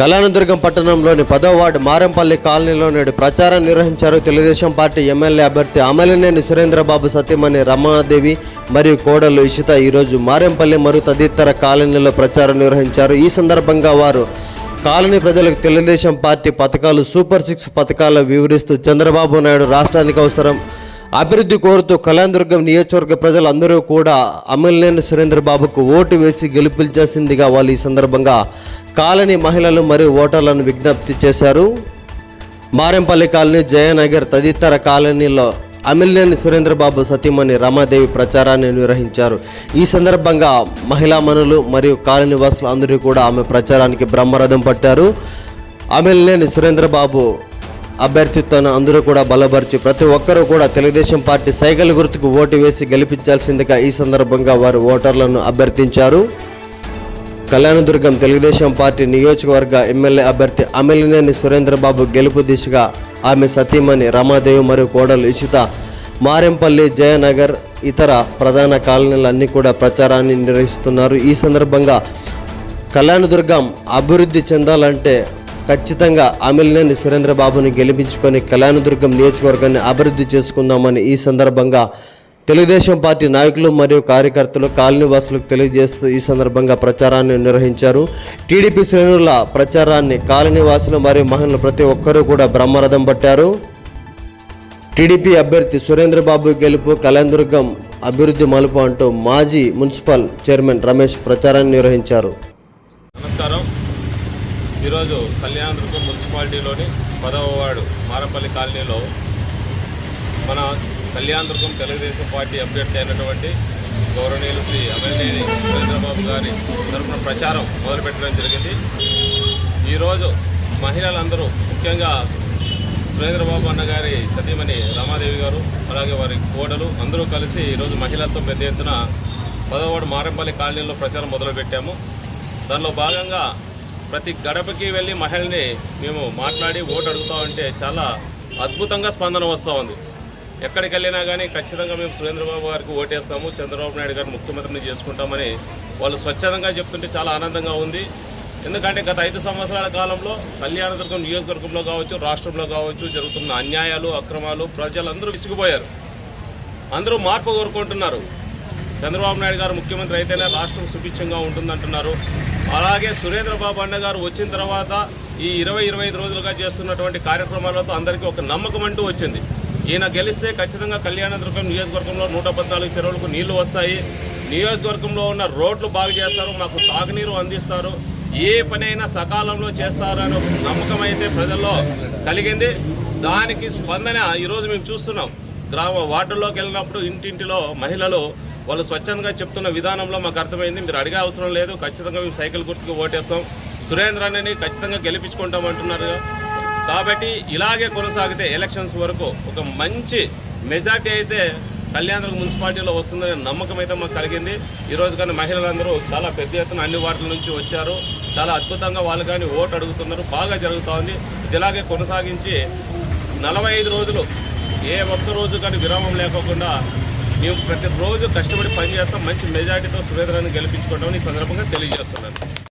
కళ్యాణదుర్గం పట్టణంలోని పదో వార్డు మారంపల్లి కాలనీలో నేడు ప్రచారం నిర్వహించారు తెలుగుదేశం పార్టీ ఎమ్మెల్యే అభ్యర్థి అమలినేని సురేంద్రబాబు సత్యమణి రమాదేవి మరియు కోడలు ఇషిత ఈరోజు మారంపల్లి మరియు తదితర కాలనీలో ప్రచారం నిర్వహించారు. ఈ సందర్భంగా వారు కాలనీ ప్రజలకు తెలుగుదేశం పార్టీ పథకాలు సూపర్ సిక్స్ పథకాలు వివరిస్తూ చంద్రబాబు నాయుడు రాష్ట్రానికి అవసరం అభివృద్ధి కోరుతూ కళ్యాణదుర్గం నియోజకవర్గ ప్రజలందరూ కూడా అమలినేని సురేంద్రబాబుకు ఓటు వేసి గెలిపించాల్సిందిగా వాళ్ళు ఈ సందర్భంగా కాలనీ మహిళలు మరియు ఓటర్లను విజ్ఞప్తి చేశారు. మారెంపల్లి కాలనీ జయనగర్ తదితర కాలనీలో అమిలినేని సురేంద్రబాబు సతీమణి రమాదేవి ప్రచారాన్ని నిర్వహించారు. ఈ సందర్భంగా మహిళా మనులు మరియు కాలనీ వాసులు అందరూ కూడా ఆమె ప్రచారానికి బ్రహ్మరథం పట్టారు. అమిలినేని సురేంద్రబాబు అభ్యర్థిత్వాన్ని అందరూ కూడా బలపరిచి ప్రతి ఒక్కరూ కూడా తెలుగుదేశం పార్టీ సైకిల్ గుర్తుకు ఓటు వేసి గెలిపించాల్సిందిగా ఈ సందర్భంగా వారు ఓటర్లను అభ్యర్థించారు. కళ్యాణదుర్గం తెలుగుదేశం పార్టీ నియోజకవర్గ ఎమ్మెల్యే అభ్యర్థి అమిలినేని సురేంద్రబాబు గెలుపు దిశగా ఆమె సతీమణి రమాదేవి మరియు కోడలు ఇషిత మారెంపల్లి జయనగర్ ఇతర ప్రధాన కాలనీలన్నీ కూడా ప్రచారాన్ని నిర్వహిస్తున్నారు. ఈ సందర్భంగా కళ్యాణదుర్గం అభివృద్ధి చెందాలంటే ఖచ్చితంగా అమిలినేని సురేంద్రబాబుని గెలిపించుకొని కళ్యాణదుర్గం నియోజకవర్గాన్ని అభివృద్ధి చేసుకుందామని ఈ సందర్భంగా తెలుగుదేశం పార్టీ నాయకులు మరియు కార్యకర్తలు కాలనీవాసులకు తెలియజేస్తూ ఈ సందర్భంగా ప్రచారాన్ని నిర్వహించారు. టీడీపీ శ్రేణుల ప్రచారాన్ని కాలనీవాసులు మరియు మహిళలు ప్రతి ఒక్కరూ కూడా బ్రహ్మరథం పట్టారు. టీడీపీ అభ్యర్థి సురేంద్రబాబు గెలుపు కళ్యాణదుర్గం అభివృద్ధి మలుపు అంటూ మాజీ మున్సిపల్ చైర్మన్ రమేష్ ప్రచారాన్ని నిర్వహించారు. నమస్కారం. ఈరోజు కళ్యాణదుర్గం మున్సిపాలిటీలోని పదవ వార్డు మారపల్లి కాలనీలో మన కళ్యాణదుర్గం తెలుగుదేశం పార్టీ అభ్యర్థి అయినటువంటి గౌరవనీయులు శ్రీ అభినేని సురేంద్రబాబు గారి తరఫున ప్రచారం మొదలుపెట్టడం జరిగింది. ఈరోజు మహిళలందరూ ముఖ్యంగా సురేంద్రబాబు అన్నగారి సతీమణి రమాదేవి గారు అలాగే వారి కోడలు అందరూ కలిసి ఈరోజు మహిళలతో పెద్ద ఎత్తున పదవవాడు మారంపల్లి కాలనీలో ప్రచారం మొదలుపెట్టాము. దానిలో భాగంగా ప్రతి గడపకి వెళ్ళి మహిళని మేము మాట్లాడి ఓటు అడుగుతా ఉంటే చాలా అద్భుతంగా స్పందన వస్తూ ఉంది. ఎక్కడికి వెళ్ళినా కానీ ఖచ్చితంగా మేము సురేంద్రబాబు గారికి ఓటేస్తాము చంద్రబాబు నాయుడు గారు ముఖ్యమంత్రిని చేసుకుంటామని వాళ్ళు స్వచ్ఛందంగా చెప్తుంటే చాలా ఆనందంగా ఉంది. ఎందుకంటే గత ఐదు సంవత్సరాల కాలంలో కళ్యాణదుర్గం నియోజకవర్గంలో కావచ్చు రాష్ట్రంలో కావచ్చు జరుగుతున్న అన్యాయాలు అక్రమాలు ప్రజలందరూ విసిగిపోయారు. అందరూ మార్పు కోరుకుంటున్నారు. చంద్రబాబు నాయుడు గారు ముఖ్యమంత్రి అయితేనే రాష్ట్రం సుభిక్షంగా ఉంటుందంటున్నారు. అలాగే సురేంద్రబాబు అన్న గారు వచ్చిన తర్వాత ఈ ఇరవై ఇరవై ఐదు రోజులుగా చేస్తున్నటువంటి కార్యక్రమాలతో అందరికీ ఒక నమ్మకం అంటూ వచ్చింది. ఈయన గెలిస్తే ఖచ్చితంగా కళ్యాణద్రపం నియోజకవర్గంలో నూట పద్నాలుగు చెరువులకు నీళ్ళు వస్తాయి. నియోజకవర్గంలో ఉన్న రోడ్లు బాగు చేస్తారు మాకు తాగునీరు అందిస్తారు. ఏ పనైనా సకాలంలో చేస్తారని నమ్మకం అయితే ప్రజల్లో కలిగింది. దానికి స్పందన ఈరోజు మేము చూస్తున్నాం. గ్రామ వార్డుల్లోకి వెళ్ళినప్పుడు ఇంటింటిలో మహిళలు వాళ్ళు స్వచ్ఛందంగా చెప్తున్న విధానంలో మాకు అర్థమైంది. మీరు అడిగే అవసరం లేదు. ఖచ్చితంగా మేము సైకిల్ గుర్తుకు ఓటేస్తాం. సురేంద్రని ఖచ్చితంగా గెలిపించుకుంటాం అంటున్నారు. కాబట్టి ఇలాగే కొనసాగితే ఎలక్షన్స్ వరకు ఒక మంచి మెజార్టీ అయితే కళ్యాణ మున్సిపాలిటీలో వస్తుందనే నమ్మకం అయితే మాకు కలిగింది. ఈ రోజు కానీ మహిళలందరూ చాలా పెద్ద ఎత్తున అన్ని వార్డుల నుంచి వచ్చారు. చాలా అద్భుతంగా వాళ్ళు కానీ ఓటు అడుగుతున్నారు. బాగా జరుగుతూ ఉంది. ఇది ఇలాగే కొనసాగించి నలభై ఐదు రోజులు ఏ ఒక్క రోజు కానీ విరామం లేకోకుండా మేము ప్రతిరోజు కష్టపడి పనిచేస్తాం మంచి మెజార్టీతో సురేంద్రాన్ని గెలిపించుకుంటామని ఈ సందర్భంగా తెలియజేస్తున్నాను.